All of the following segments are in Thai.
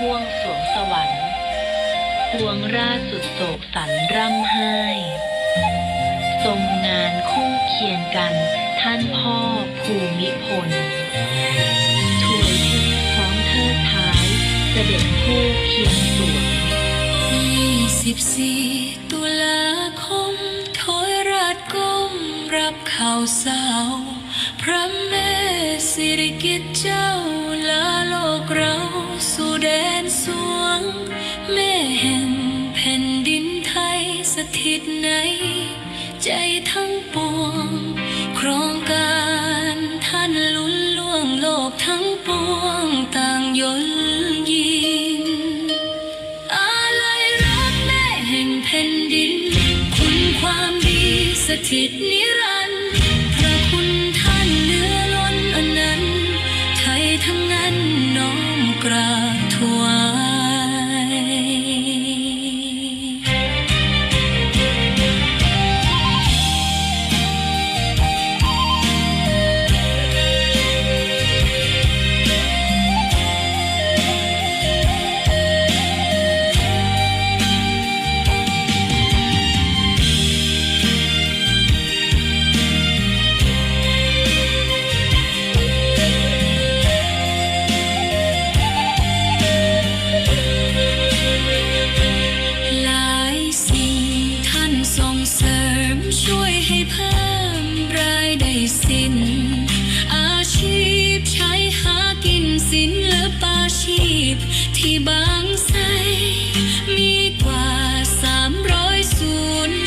ห่วงสวงสวรรค์ปวงราชสุดโศกสันร่ำไห้ ทรงงานคู่เคียงกันท่านพ่อภูมิพลถวยเทพพร้อมเทิดท้ายเสด็จคู่เคียงสวง24 ตุลาคมถอยราชก้มรับข่าวสาว พระแม่สิริกิติ์เจ้า แดนสวง แม่แห่งแผ่นดินไทยสถิตใน ใจทั้งปวง โครงการท่านลุ้นล่วงโลกทั้งปวงต่างยนยินอาลัยรักแม่แห่งแผ่นดิน คุณความดีสถิตนิรันดร์พระคุณท่านเหลือล้นอนันต์ไทยทั้งนั้นน้อม กราบถวาย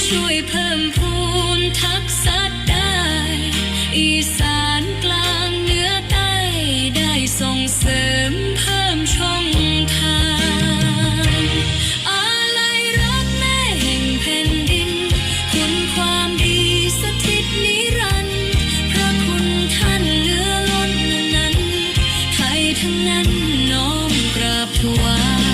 ช่วยเพิ่มพูนทักษะได้ อีสานกลางเหนือใต้ได้ส่งเสริมเพิ่มช่องทางอาลัยรักแม่แห่งแผ่นดิน คุณความดีสถิตนิรันดร์พระคุณท่านเหลือล้นนั้น ไทยทั้งนั้นน้อมกราบถวาย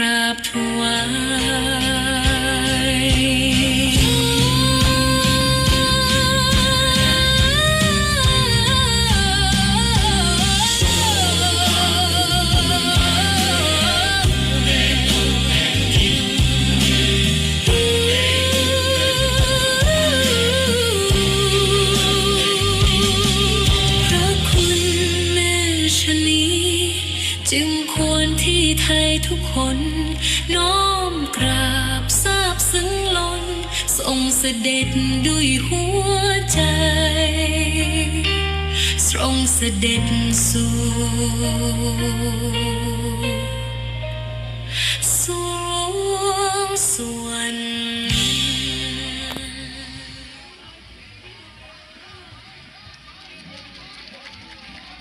ราบถวายพระคุณแม่ชนีจึงคว ที่ไทยทุกคน น้อมกราบทราบซึ้งล้นทรงเสด็จด้วยหัวใจทรงเสด็จสู่